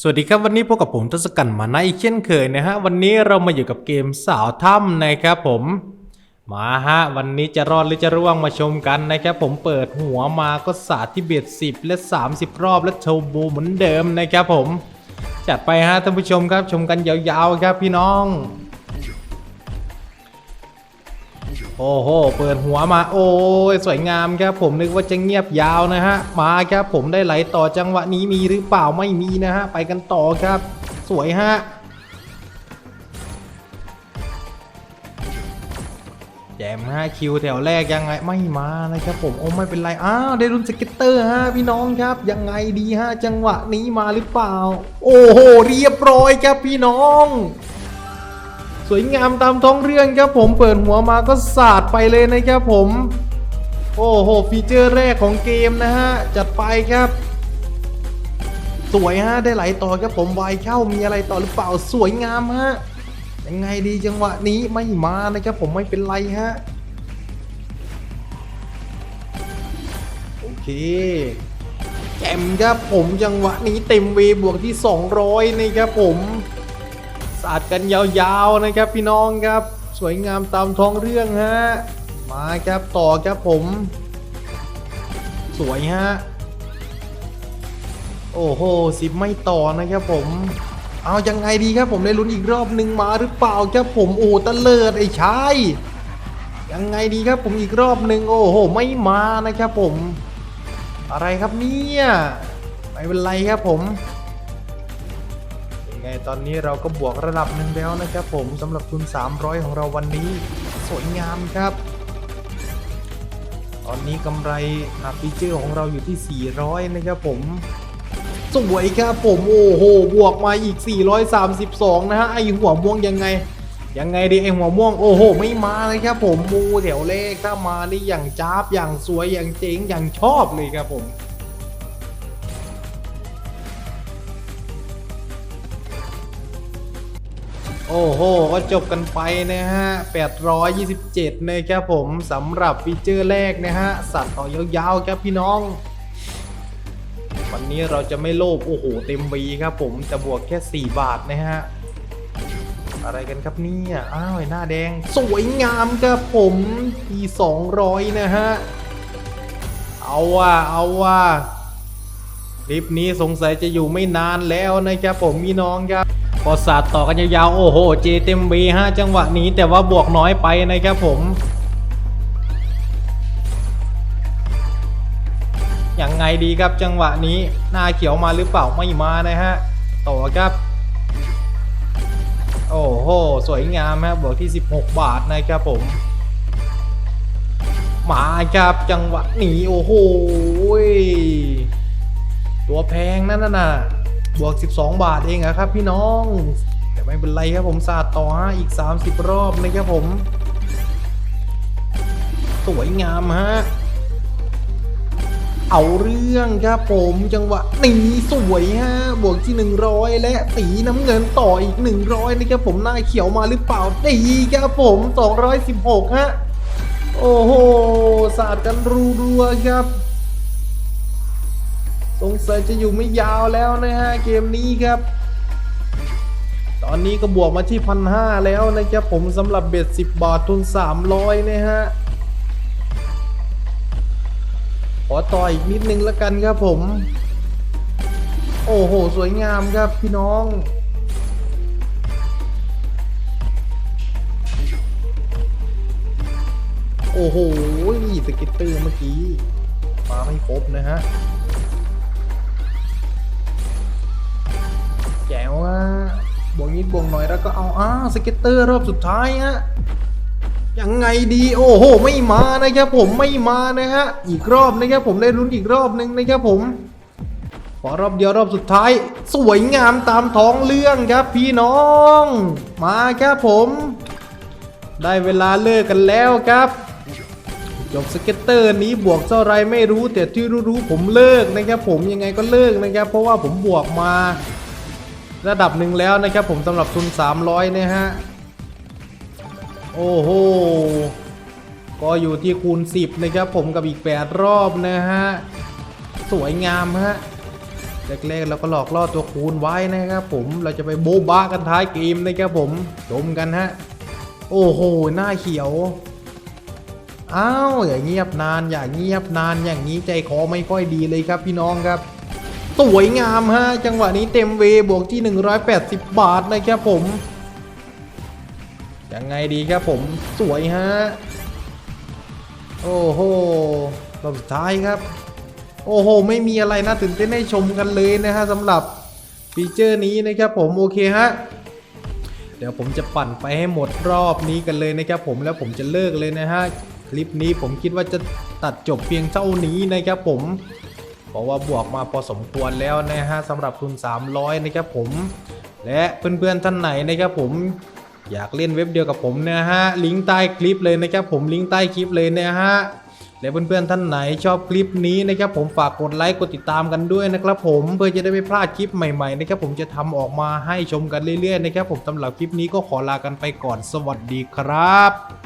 สวัสดีครับวันนี้พบกับผมทศกัณฐ์มาในอีกเช่นเคยนะฮะวันนี้เรามาอยู่กับเกมสาวถ้ำนะครับผมมาฮะวันนี้จะรอดหรือจะร่วงมาชมกันนะครับผมเปิดหัวมาก็สาดที่เบียด10 และ 30 รอบและโชว์บูเหมือนเดิมนะครับผม จัดไปฮะท่านผู้ชมครับชมกันยาวๆครับพี่น้อง โอ้โห เปิดหัวมา โอ้ยสวยงามครับผมนึกว่าจะเงียบยาวนะฮะ มาครับผมได้ไหลต่อจังหวะนี้มีหรือเปล่าไม่มีนะฮะ ไปกันต่อครับ สวยฮะแจมฮะคิวแถวแรกยังไงไม่มานะครับผมโอ้ไม่เป็นไรอ้าวได้รุ่นสเก็ตเตอร์ฮะพี่น้องครับยังไงดีฮะจังหวะนี้มาหรือเปล่า โอ้โหเรียบร้อยครับพี่น้อง สวยงามตามท้องเรื่องครับผมเปิดหัวมาก็สาดไปเลยนะครับผม โอ้โหฟีเจอร์แรกของเกมนะฮะ จัดไปครับ สวยฮะได้ไหลต่อครับผมวายเข้ามีอะไรต่อหรือเปล่าสวยงามฮะยังไงดีจังหวะนี้ไม่มานะครับผมไม่เป็นไรฮะโอเคแจมครับผมจังหวะนี้เต็มเวบวกที่ 200นะครับผม สาดกันยาวๆนะครับพี่น้องครับ สวยงามตามท้องเรื่องฮะมาครับต่อครับผม สวยฮะโอ้โหสิบไม่ต่อนะครับผม เอายังไงดีครับผมได้ลุ้นอีกรอบหนึ่งมาหรือเปล่าครับผมโอ้ตะเลิดไอ้ชายยังไงดีครับผมอีกรอบหนึ่งโอ้โหไม่มานะครับผม อะไรครับเนี่ยไม่เป็นไรครับผม ไงตอนนี้เราก็บวกระดับหนึ่งแล้วนะครับผมสำหรับทุน 300 ของเราวันนี้ สวยงามครับ ตอนนี้กำไรหาฟีเจอร์ของเราอยู่ที่ 400 นะครับผมสวยครับผมโอ้โหบวกมาอีก 432 นะฮะไอหัวม่วงยังไง ยังไงดีไอหัวม่วงโอ้โห ไม่มาเลยครับผมมูแถวเลขถ้ามานี่อย่างจ้าบอย่างสวยอย่างเจ๋งอย่างชอบเลยครับผม โอ้โห ก็จบกันไปนะฮะ 827นะครับผมสำหรับฟีเจอร์แรกนะฮะ สัตว์ต่อยาวๆครับพี่น้อง วันนี้เราจะไม่โลภโอ้โห เต็มวีครับผมจะบวกแค่ 4 บาทนะฮะ อะไรกันครับเนี่ยอ้าวหน้าแดง สวยงามครับผมที200 นะฮะ เอาว่าเอาว่าคลิปนี้สงสัยจะอยู่ไม่นานแล้วนะครับผมพี่น้องครับ พอสาดต่อกันยาวๆ โอ้โห เจเต็มบีฮะจังหวะนี้แต่ว่าบวกน้อยไปนะครับผมยังไงดีครับจังหวะนี้ หน้าเขียวมาหรือเปล่าไม่มานะฮะ ต่อครับ โอ้โห สวยงามครับบวกที่ 16 บาทนะครับผมมาครับจังหวะหนีโอ้โหตัวแพงนั่นน่ะ บวก 12 บาทเองอะครับพี่น้องแต่ไม่เป็นไรครับผมสาดต่อฮะอีก 30 รอบนะครับผม สวยงามฮะเอาเรื่องครับผมจังหวะนี้สวยฮะบวกที่ 100 และสีน้ำเงินต่ออีก 100นะครับผมหน้าเขียวมาหรือเปล่าดีครับผม 216 ฮะ โอ้โหสาดกันรัวๆครับ สงสัยจะอยู่ไม่ยาวแล้วนะฮะเกมนี้ครับ ตอนนี้ก็บวกมาที่พันห้าแล้วนะครับผมสำหรับเบ็ด10บบาททุน300นะฮะขอต่ออีกนิดนึงแล้วกันครับผม โอ้โห สวยงามครับพี่น้อง โอ้โหสกิตเตอร์เมื่อกี้ มาไม่ครบนะฮะ แล้วก็เอาอ้าสเก็ตเตอร์รอบสุดท้ายฮะยังไงดีโอ้โหไม่มานะครับผมไม่มานะฮะอีกรอบนะครับผมได้ลุ้นอีกรอบนึงนะครับผมขอรอบเดียวรอบสุดท้าย สวยงามตามท้องเรื่องครับพี่น้อง มาครับผม ได้เวลาเลิกกันแล้วครับจบสเก็ตเตอร์นี้บวกเท่าไรไม่รู้แต่ที่รู้ๆผมเลิกนะครับผมยังไงก็เลิกนะครับเพราะว่าผมบวกมา ระดับหนึ่งแล้วนะครับผมสำหรับทุน 300นะฮะ โอ้โห ก็อยู่ที่คูณ 10 นะครับผมกับอีก 8 รอบนะฮะ สวยงามฮะแรกๆเราก็หลอกล่อตัวคูณไว้นะครับผมเราจะไปโบ๊ะบ้ากันท้ายเกมนะครับผมชมกันฮะ โอ้โห หน้าเขียวอ้าวอย่าเงียบนานอย่าเงียบนานอย่างนี้ใจคอไม่ค่อยดีเลยครับพี่น้องครับ สวยงามฮะ จังหวะนี้เต็มเวบวกที่ 180 บาทนะครับผม ยังไงดีครับผมสวยฮะ โอ้โหรอบสุดท้ายครับ โอ้โห ไม่มีอะไรน่าตื่นเต้นให้ชมกันเลยนะฮะสำหรับฟีเจอร์นี้นะครับผมโอเคฮะเดี๋ยวผมจะปั่นไปให้หมดรอบนี้กันเลยนะครับผมแล้วผมจะเลิกเลยนะฮะ คลิปนี้ผมคิดว่าจะตัดจบเพียงเท่านี้นะครับผม เพราะว่าบวกมาพอสมควรแล้วนะฮะสำหรับทุน 300 นะครับผม และเพื่อนๆท่านไหนนะครับผมอยากเล่นเว็บเดียวกับผมนะฮะลิงก์ใต้คลิปเลยนะครับผมลิงก์ใต้คลิปเลยนะฮะและเพื่อนๆท่านไหนชอบคลิปนี้นะครับผมฝากกดไลค์กดติดตามกันด้วยนะครับผมเพื่อจะได้ไม่พลาดคลิปใหม่ๆนะครับผมจะทำออกมาให้ชมกันเรื่อยๆนะครับผมสำหรับคลิปนี้ก็ขอลากันไปก่อนสวัสดีครับ